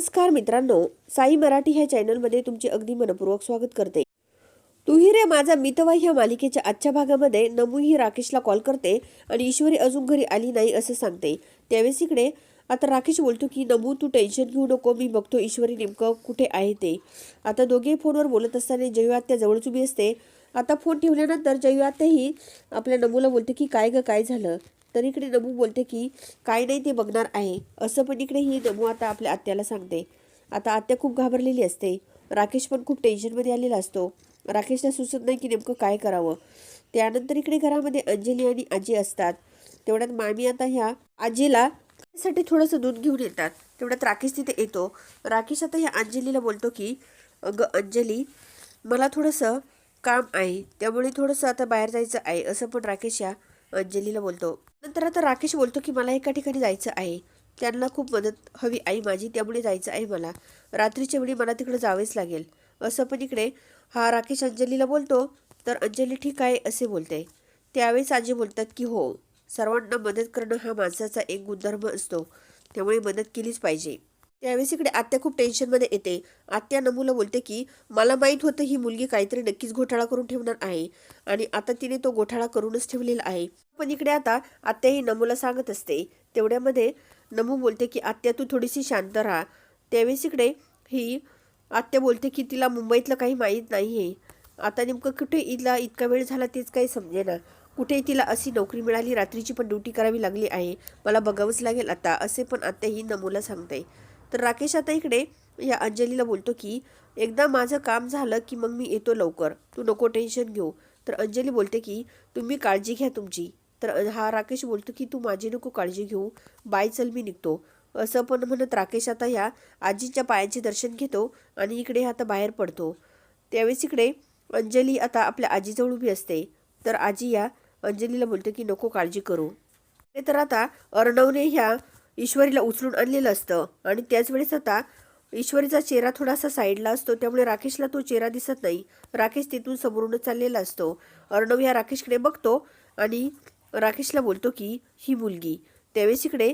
नमस्कार मित्रांनो साई मराठी ह्या चॅनलमध्ये तुमचे अगदी मनपूर्वक स्वागत करते. तुही रे माझा मितवा ह्या मालिकेच्या आजच्या भागामध्ये नमू ही राकेशला कॉल करते आणि ईश्वरी अजून घरी आली नाही असं सांगते. त्यावेळेस इकडे आता राकेश बोलतो की नमू तू टेन्शन घेऊ नको मी बघतो ईश्वरी नेमकं कुठे आहे ते. आता दोघे फोनवर बोलत असताना जयू त्या जवळच उभी असते. आता फोन ठेवल्यानंतर जयू आपल्या नमूला बोलते की काय गं काय झालं? तर इकडे नमू बोलते की काय नाही ते बघणार आहे. असं पण इकडे ही नमू आता आपल्या आत्याला सांगते. आता आत्या खूप घाबरलेली असते. राकेश पण खूप टेन्शनमध्ये आलेला असतो. राकेशला सुचत नाही की नेमकं काय करावं. त्यानंतर इकडे घरामध्ये अंजली आणि आजी असतात. तेवढ्यात मामी आता ह्या आजीला साठी थोडंसं दूध घेऊन येतात. तेवढ्यात राकेश तिथे येतो. राकेश आता ह्या अंजलीला बोलतो की अगं अंजली मला थोडंसं काम आहे. त्यामुळे थोडंसं आता बाहेर जायचं आहे. असं पण राकेश या अंजलीला बोलतो. नंतर आता राकेश बोलतो की मला एका ठिकाणी जायचं आहे. त्यांना खूप मदत हवी आई माझी त्यामुळे जायचं आहे मला. रात्रीच्या वेळी मला तिकडे जावेच लागेल. असं पण इकडे हा राकेश अंजलीला बोलतो. तर अंजली ठीक आहे असे बोलते. त्यावेळेस आजी बोलतात की हो सर्वांना मदत करणं हा माणसाचा एक गुणधर्म असतो. त्यामुळे मदत केलीच पाहिजे. त्यावेळेस इकडे आत्या खूप टेन्शनमध्ये येते. आत्या नमूला बोलते की मला माहीत होतं ही मुलगी काहीतरी नक्कीच घोटाळा करून ठेवणार आहे आणि आता तिने तो घोटाळा करूनच ठेवलेला आहे. पण इकडे आता आत्या ही नमूला सांगत असते. तेवढ्यामध्ये नमू बोलते की आत्या तू थोडीशी शांत राहा. त्यावेळेस इकडे ही आत्या बोलते की तिला मुंबईतलं काही माहीत नाही आहे आता नेमकं कुठे ईदला इतका वेळ झाला तेच काही समजेना. कुठे तिला अशी नोकरी मिळाली रात्रीची पण ड्युटी करावी लागली आहे. मला बघावंच लागेल आता. असे पण आत्या ही नमूला सांगते. तर राकेश आता इकडे या अंजलीला बोलतो की एकदा माझं काम झालं की मग मी येतो लवकर. तू नको टेन्शन घेऊ. तर अंजली बोलते की तुम्ही काळजी घ्या तुमची. तर हा राकेश बोलतो की तू माझी नको काळजी घेऊ. बाय चल मी निघतो. असं पण म्हणत राकेश आता या आजीच्या पायांचे दर्शन घेतो आणि इकडे आता बाहेर पडतो. त्यावेळेस इकडे अंजली आता आपल्या आजीजवळ उभी असते. तर आजी या अंजलीला बोलते की नको काळजी करू. तर आता अर्णवने ह्या ईश्वरीला उचलून आणलेलं असतं. आणि त्याचवेळेस आता ईश्वरीचा चेहरा थोडासा साईडला असतो. त्यामुळे राकेशला तो चेहरा दिसत नाही. राकेश तिथून समोरूनच चाललेला असतो. अर्णव ह्या राकेशकडे बघतो आणि राकेशला बोलतो की ही मुलगी. त्यावेळेस इकडे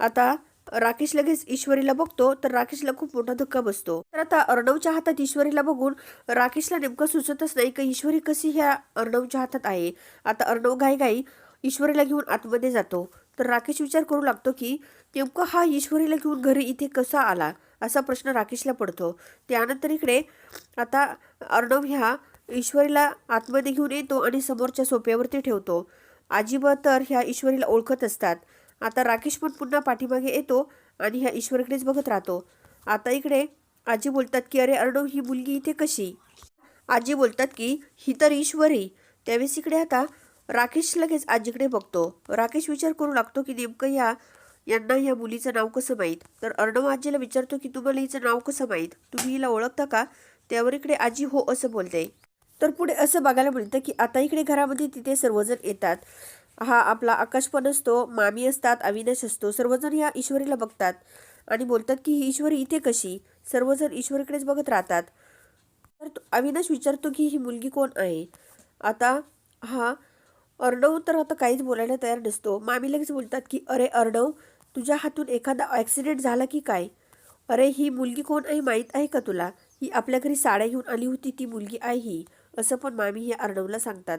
आता राकेश लगेच ईश्वरीला बघतो. तर राकेशला खूप मोठा धक्का बसतो. तर आता अर्णवच्या हातात ईश्वरीला बघून राकेशला नेमकं सुचतच नाही की ईश्वरी कशी ह्या अर्णवच्या हातात आहे. आता अर्णव घाई घाई ईश्वरीला घेऊन आतमध्ये जातो. तर राकेश विचार करू लागतो की नेमकं हा ईश्वरीला घेऊन घरी इथे कसा आला? असा प्रश्न राकेशला पडतो. त्यानंतर इकडे आता अर्णव ह्या ईश्वरीला आतमध्ये घेऊन येतो आणि समोरच्या सोप्यावरती ठेवतो. आजीबा तर ह्या ईश्वरीला ओळखत असतात. आता राकेश पण पुन्हा पाठीमागे येतो आणि ह्या ईश्वरीकडेच बघत राहतो. आता इकडे आजी बोलतात की अरे अर्णव ही मुलगी इथे कशी? आजी बोलतात की ही तर ईश्वरी. त्यावेळेस इकडे आता राकेश लगेच आजीकडे बघतो. राकेश विचार करू लागतो की नेमकं या यांना या मुलीचं नाव कसं माहीत? तर अर्णव आजीला विचारतो की तुम्हाला हिचं नाव कसं माहीत? तुम्ही हिला ओळखता का? त्यावर इकडे आजी हो असं बोलते. तर पुढे असं बघायला मिळतं की आता इकडे घरामध्ये तिथे सर्वजण येतात. हा आपला आकाश पण असतो मामी असतात अविनाश असतो. सर्वजण या ईश्वरीला बघतात आणि बोलतात की ही ईश्वरी इथे कशी? सर्वजण ईश्वरीकडेच बघत राहतात. तर अविनाश विचारतो की ही मुलगी कोण आहे? आता हा अर्णव तर आता काहीच बोलायला तयार नसतो. मामी लगेच बोलतात की अरे अर्णव तुझ्या हातून एखादा ॲक्सिडेंट झाला की काय? अरे ही मुलगी कोण आहे माहीत आहे का तुला? ही आपल्या घरी साड्या घेऊन आली होती ती मुलगी आहे ही. असं पण मामी हे अर्णवला सांगतात.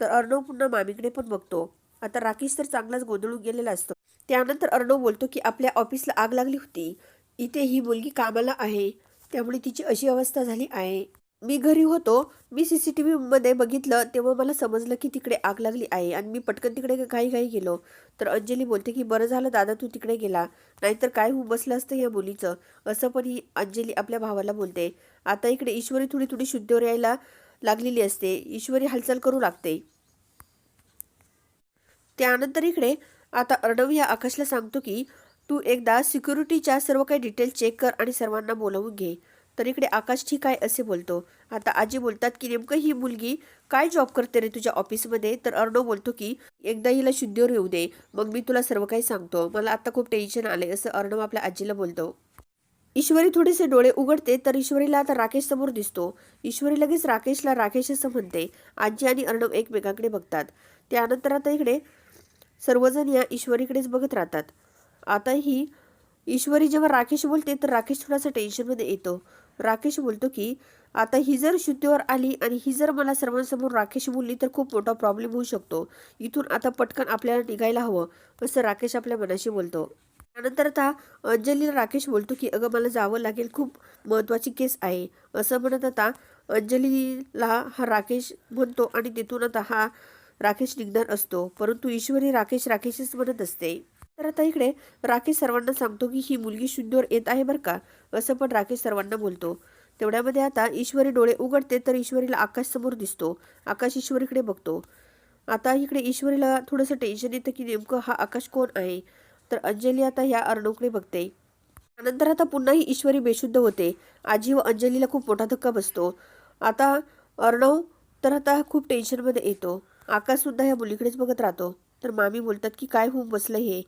तर अर्णव पुन्हा मामीकडे पण बघतो. आता राकेश तर चांगलाच गोंधळून गेलेला असतो. त्यानंतर अर्णव बोलतो की आपल्या ऑफिसला आग लागली होती. इथे ही मुलगी कामाला आहे. त्यामुळे तिची अशी अवस्था झाली आहे. मी घरी होतो मी सी सी टी व्हीमध्ये बघितलं तेव्हा मला समजलं की तिकडे आग लागली आहे आणि मी पटकन तिकडे काही काही गेलो. तर अंजली बोलते की बरं झालं दादा तू तिकडे गेला. नाहीतर काय होऊन बसलं असतं या मुलीचं? असं पण ही अंजली आपल्या भावाला बोलते. आता इकडे ईश्वरी थोडी थोडी शुद्धीवर यायला लागलेली असते. ईश्वरी हालचाल करू लागते. त्यानंतर इकडे आता अर्णव या आकाशला सांगतो की तू एकदा सिक्युरिटीच्या सर्व काही डिटेल्स चेक कर आणि सर्वांना बोलावून घे. तर इकडे आकाश ठीक आहे असे बोलतो. आता आजी बोलतात की नेमकं ही मुलगी काय जॉब करते रे तुझ्या ऑफिसमध्ये तर अर्णव बोलतो की एकदा हिला शुद्धीवर येऊ दे. मग मी तुला सर्व काही सांगतो. मला आता खूप टेन्शन आले असं अर्णव आपल्या आजीला बोलतो. ईश्वरी थोडेसे डोळे उघडते तर ईश्वरीला आता राकेश समोर दिसतो. ईश्वरी लगेच राकेशला राकेश असं म्हणते. आजी आणि अर्णव एकमेकांकडे बघतात. त्यानंतर आता इकडे सर्वजण या ईश्वरीकडेच बघत राहतात. आता ही ईश्वरी जेव्हा राकेश बोलते तर राकेश थोडासा टेन्शनमध्ये येतो. राकेश बोलतो की आता ही जर शुद्धीवर आली आणि ही जर मला सर्वांसमोर राकेश बोलली तर खूप मोठा प्रॉब्लेम होऊ शकतो. इथून आता पटकन आपल्याला निघायला हवं असं राकेश आपल्या मनाशी बोलतो. त्यानंतर आता अंजलीला राकेश बोलतो की अगं मला जावं लागेल खूप महत्त्वाची केस आहे. असं म्हणत आता अंजलीला हा राकेश म्हणतो आणि तिथून आता हा राकेश निघणार असतो. परंतु ईश्वरी राकेश राकेशच म्हणत असते. तर आता इकडे राकेश सर्वांना सांगतो की ही मुलगी शुद्धीवर येत आहे बरं का असं पण राकेश सर्वांना बोलतो. तेवढ्यामध्ये आता ईश्वरी डोळे उघडते तर ईश्वरीला आकाश समोर दिसतो. आकाश ईश्वरीकडे बघतो. आता इकडे ईश्वरीला थोडंसं टेन्शन येतं की नेमकं हा आकाश कोण आहे? तर अंजली आता ह्या अर्णवकडे बघते. त्यानंतर आता पुन्हाही ईश्वरी बेशुद्ध होते. आजी व अंजलीला खूप मोठा धक्का बसतो. आता अर्णव तर आता खूप टेन्शनमध्ये येतो. आकाशसुद्धा ह्या मुलीकडेच बघत राहतो. तर मामी बोलतात की काय होऊन बसलं हे?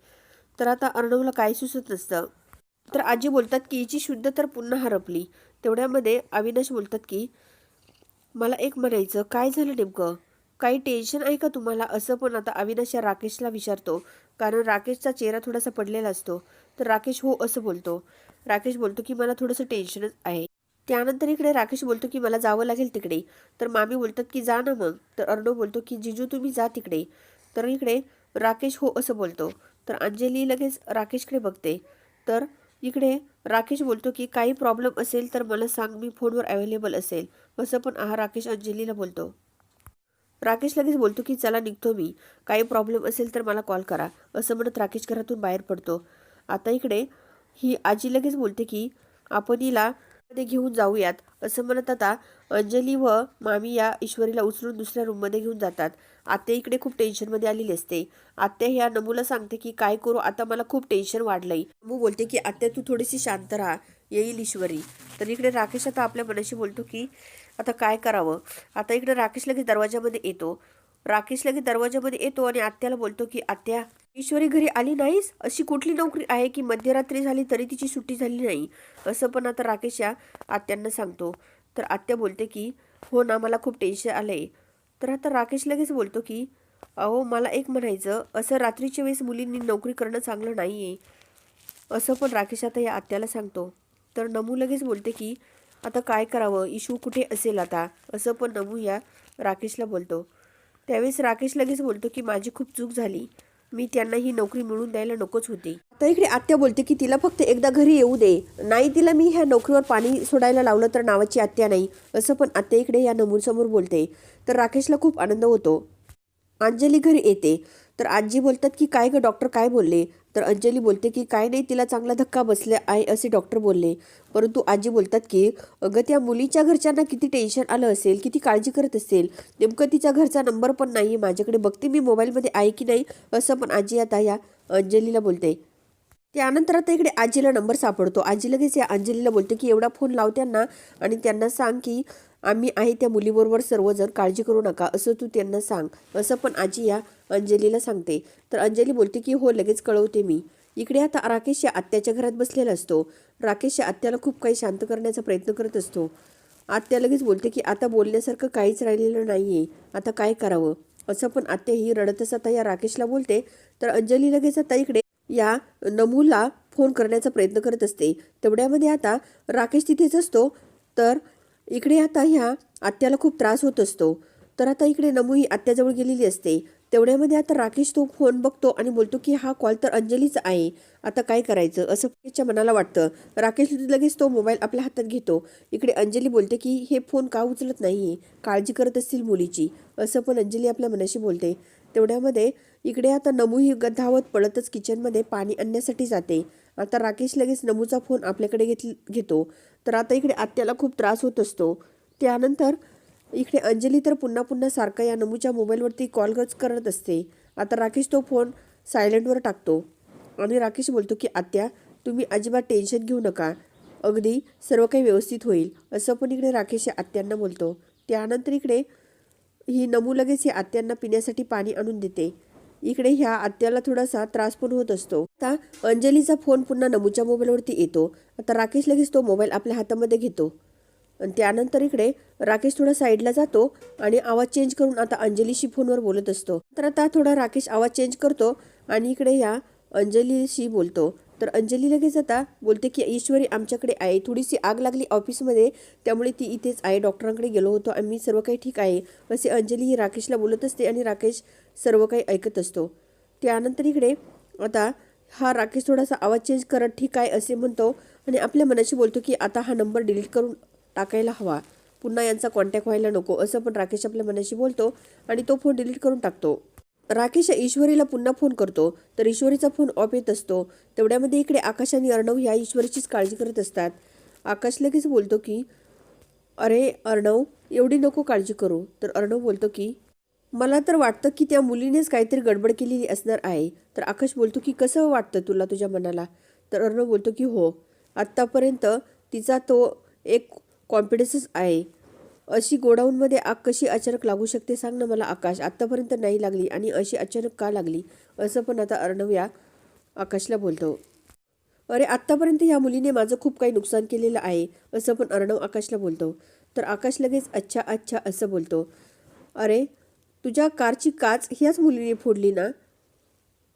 तर आता अर्णवला काय सुचत नसतं. तर आजी बोलतात की हिची शुद्ध तर पुन्हा हरपली. तेवढ्यामध्ये अविनाश बोलतात की मला एक म्हणायचं काय झालं नेमकं? काही टेन्शन आहे का तुम्हाला? असं पण आता अविनाश या राकेशला विचारतो. कारण राकेशचा चेहरा थोडासा पडलेला असतो. तर राकेश हो असं बोलतो. राकेश बोलतो की मला थोडंसं टेन्शनच आहे. त्यानंतर इकडे राकेश बोलतो की मला जावं लागेल तिकडे. तर मामी बोलतात की जा ना मग. तर अर्णव बोलतो की जिजू तुम्ही जा तिकडे. तर इकडे राकेश हो असं बोलतो. तर अंजली लगेच राकेशकडे बघते. तर इकडे राकेश बोलतो की काही प्रॉब्लेम असेल तर मला सांग मी फोनवर अवेलेबल असेल. असं पण हा राकेश अंजलीला बोलतो. राकेश लगेच बोलतो की चला निघतो मी. काही प्रॉब्लेम असेल तर मला कॉल करा. असं म्हणत राकेश घरातून बाहेर पडतो. आता इकडे ही आजी लगेच बोलते की आपण हिला मध्ये घेऊन जाऊयात असं म्हणत आता अंजली व मामी या ईश्वरीला उचलून दुसऱ्या रूममध्ये घेऊन जातात. आत्या इकडे खूप टेन्शनमध्ये आलेली असते. आत्या ह्या नमूला सांगते की काय करू? आता मला खूप टेन्शन वाढलंय. नमू बोलते की आत्या तू थोडीशी शांत राहा. येईल ईश्वरी. तर इकडे राकेश आता आपल्या मनाशी बोलतो की आता काय करावं? आता इकडे राकेश लगेच दरवाजामध्ये येतो. राकेश लगेच दरवाजामध्ये येतो आणि आत्याला बोलतो की आत्या ईश्वरी घरी आली नाहीस? अशी कुठली नोकरी आहे की मध्यरात्री झाली तरी तिची सुट्टी झाली नाही? असं पण आता राकेश या आत्यांना सांगतो. तर आत्या बोलते की हो ना मला खूप टेन्शन आलं आहे तर आता राकेश लगेच बोलतो की अहो मला एक म्हणायचं. असं रात्रीच्या वेळेस मुलींनी नोकरी करणं चांगलं नाही आहे असं पण राकेश आता या आत्याला सांगतो. तर नमू लगेच बोलते की आता काय करावं? इशू कुठे असेल आता? असं पण नमू या राकेशला बोलतो. त्यावेळेस राकेश लगेच बोलतो की माझी खूप चूक झाली. मी त्यांना ही नोकरी मिळवून द्यायला नकोच होती. आता इकडे आत्या बोलते की तिला फक्त एकदा घरी येऊ दे. नाही तिला मी ह्या नोकरीवर पाणी सोडायला लावलं तर नावाची आत्या नाही असं पण आत्या इकडे या नमूरसमोर बोलते. तर राकेशला खूप आनंद होतो. अंजली घरी येते. तर आजी बोलतात की काय गं डॉक्टर काय बोलले? तर अंजली बोलते की काय नाही तिला चांगला धक्का बसला आहे असे डॉक्टर बोलले. परंतु आजी बोलतात की अगं त्या मुलीच्या घरच्यांना किती टेन्शन आलं असेल किती काळजी करत असेल. नेमकं तिच्या घरचा नंबर पण नाही आहे माझ्याकडे. बघते मी मोबाईलमध्ये आहे की नाही असं पण आजी आता या अंजलीला बोलते. त्यानंतर आता इकडे आजीला नंबर सापडतो. आजी लगेच या अंजलीला बोलते की एवढा फोन लाव त्यांना आणि त्यांना सांग की आम्ही आहे त्या मुलीबरोबर सर्वजण काळजी करू नका असं तू त्यांना सांग. असं पण आजी या अंजलीला सांगते. तर अंजली बोलते की हो लगेच कळवते मी. इकडे आता राकेश या आत्याच्या घरात बसलेला असतो. राकेश या आत्याला खूप काही शांत करण्याचा प्रयत्न करत असतो. आत्या लगेच बोलते की आता बोलण्यासारखं काहीच राहिलेलं नाही आहे आता काय करावं? असं पण आत्या ही रडतच आता या राकेशला बोलते. तर अंजली लगेच आता इकडे या नमूला फोन करण्याचा प्रयत्न करत असते. तेवढ्यामध्ये आता राकेश तिथेच असतो. तर इकडे आता ह्या आत्याला खूप त्रास होत असतो. तर आता इकडे नमू ही आत्याजवळ गेलेली असते. तेवढ्यामध्ये आता राकेश तो फोन बघतो आणि बोलतो की हा कॉल तर अंजलीचा आहे. आता काय करायचं? असं राकेशच्या मनाला वाटतं. राकेश लगेच तो मोबाईल आपल्या हातात घेतो. इकडे अंजली बोलते की हे फोन का उचलत नाही काळजी करत असतील मुलीची. असं पण अंजली आपल्या मनाशी बोलते. तेवढ्यामध्ये इकडे आता नमू ही ग- धावत पळतच किचनमध्ये पाणी आणण्यासाठी जाते. आता राकेश लगेच नमूचा फोन आपल्याकडे घेत घेतो. तर आता इकडे आत्याला खूप त्रास होत असतो. त्यानंतर इकडे अंजली तर पुन्हा पुन्हा सारखा या नमूच्या मोबाईलवरती कॉलच करत असते. आता राकेश तो फोन सायलेंटवर टाकतो. आणि राकेश बोलतो की आत्या तुम्ही अजिबात टेन्शन घेऊ नका. अगदी सर्व काही व्यवस्थित होईल. असं पण इकडे राकेश या आत्यांना बोलतो. त्यानंतर इकडे ही नमू लगेच या आत्यांना पिण्यासाठी पाणी आणून देते. इकडे ह्या आत्याला थोडासा त्रास पण होत असतो. आता अंजलीचा फोन पुन्हा नमूच्या मोबाईलवरती येतो. आता राकेश लगेच तो मोबाईल आपल्या हातामध्ये घेतो. आणि त्यानंतर इकडे राकेश थोडा साईडला जातो आणि आवाज चेंज करून आता अंजलीशी फोनवर बोलत असतो. तर आता थोडा राकेश आवाज चेंज करतो आणि इकडे या अंजलीशी बोलतो. तर अंजली लगेच आता बोलते की ईश्वरी आमच्याकडे आहे. थोडीशी आग लागली ऑफिसमध्ये त्यामुळे ती इथेच आहे. डॉक्टरांकडे गेलो होतो आम्ही. सर्व काही ठीक आहे. असे अंजली ही राकेशला बोलत असते आणि राकेश सर्व काही ऐकत असतो. त्यानंतर इकडे आता हा राकेश थोडासा आवाज चेंज करत ठीक आहे असे म्हणतो आणि आपल्या मनाशी बोलतो की आता हा नंबर डिलीट करून टाकायला हवा. पुन्हा यांचा कॉन्टॅक्ट व्हायला नको. असं पण राकेश आपल्या मनाशी बोलतो आणि तो फोन डिलीट करून टाकतो. राकेश ईश्वरीला पुन्हा फोन करतो. तर ईश्वरीचा फोन ऑफ येत असतो. तेवढ्यामध्ये इकडे आकाश आणि अर्णव ह्या ईश्वरीचीच काळजी करत असतात. आकाश लगेच बोलतो की अरे अर्णव एवढी नको काळजी करू. तर अर्णव बोलतो की मला तर वाटतं की त्या मुलीनेच काहीतरी गडबड केलेली असणार आहे. तर आकाश बोलतो की कसं वाटतं तुला तुझ्या मनाला? तर अर्णव बोलतो की हो आत्तापर्यंत तिचा तो एक कॉन्फिडन्सच आहे. अशी गोडाऊनमध्ये आग कशी अचानक लागू शकते सांग ना मला आकाश. आत्तापर्यंत नाही लागली आणि अशी अचानक का लागली? असं पण आता अर्णव या आकाशला बोलतो. अरे आत्तापर्यंत ह्या मुलीने माझं खूप काही नुकसान केलेलं आहे असं पण अर्णव आकाशला बोलतो. तर आकाश लगेच अच्छा अच्छा असं बोलतो. अरे तुझ्या कारची काच ह्याच मुलीने फोडली ना?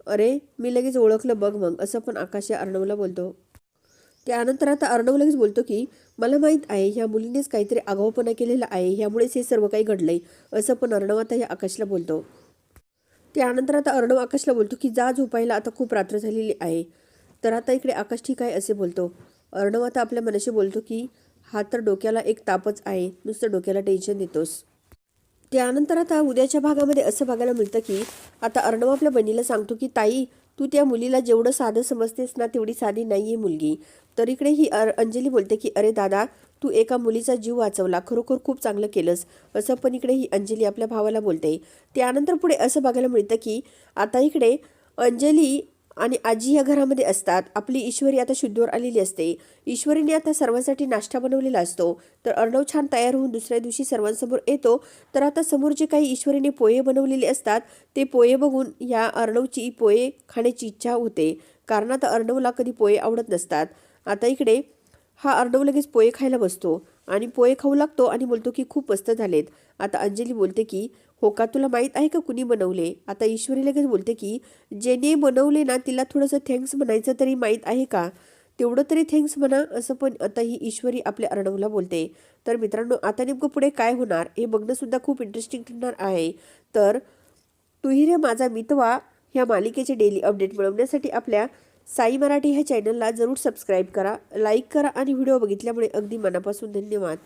अरे मी लगेच ओळखलं बघ मग असं पण आकाश या अर्णवला बोलतो. त्यानंतर आता अर्णव लगेच बोलतो की मला माहीत आहे ह्या मुलीनेच काहीतरी आगाऊपणा केलेला आहे ह्यामुळेच हे सर्व काही घडलंय असं पण अर्णव आता या आकाशला बोलतो. त्यानंतर आता अर्णव आकाशला बोलतो की जा झोपायला आता खूप रात्र झालेली आहे. तर आता इकडे आकाश ठीक आहे असे बोलतो. अर्णव आता आपल्या मनाशी बोलतो की हा तर डोक्याला एक तापच आहे नुसतं डोक्याला टेन्शन देतोस. त्यानंतर आता उद्याच्या भागामध्ये असं बघायला मिळतं की आता अर्णव आपल्या बहिणीला सांगतो की ताई तू त्या मुलीला जेवढं साधं समजतेस ना तेवढी साधी नाही आहे मुलगी. तर इकडे ही अर अंजली बोलते की अरे दादा तू एका मुलीचा जीव वाचवला खरोखर खूप चांगलं केलंस. असं पण इकडे ही अंजली आपल्या भावाला बोलते. त्यानंतर पुढे असं बघायला मिळतं की आता इकडे अंजली आणि आजी या घरामध्ये असतात. आपली ईश्वरी आता शुद्धीवर आलेली असते. ईश्वरीने आता सर्वांसाठी नाश्ता बनवलेला असतो. तर अर्णव छान तयार होऊन दुसऱ्या दिवशी सर्वांसमोर येतो. तर आता समोर जे काही ईश्वरीने पोहे बनवलेले असतात ते पोहे बघून या अर्णवची पोहे खाण्याची इच्छा होते. कारण आता अर्णवला कधी पोहे आवडत नसतात. आता इकडे हा अर्णव लगेच पोहे खायला बसतो. आणि पोहे खाऊ लागतो आणि बोलतो की खूप मस्त झालेत. आता अंजली बोलते की हो का? तुला माहीत आहे का कुणी बनवले? आता ईश्वरी लगेच बोलते की जेने बनवले ना तिला थोडंसं थँक्स म्हणायचं तरी माहीत आहे का? तेवढं तरी थँक्स म्हणा असं पण आता ही ईश्वरी आपल्या अर्णवला बोलते. तर मित्रांनो आता नेमकं पुढे काय होणार हे बघणंसुद्धा खूप इंटरेस्टिंग ठरणार आहे. तर तुही रे माझा मितवा ह्या मालिकेचे डेली अपडेट मिळवण्यासाठी आपल्या साई मराठी ह्या चॅनलला जरूर सबस्क्राईब करा लाईक करा आणि व्हिडिओ बघितल्यामुळे अगदी मनापासून धन्यवाद.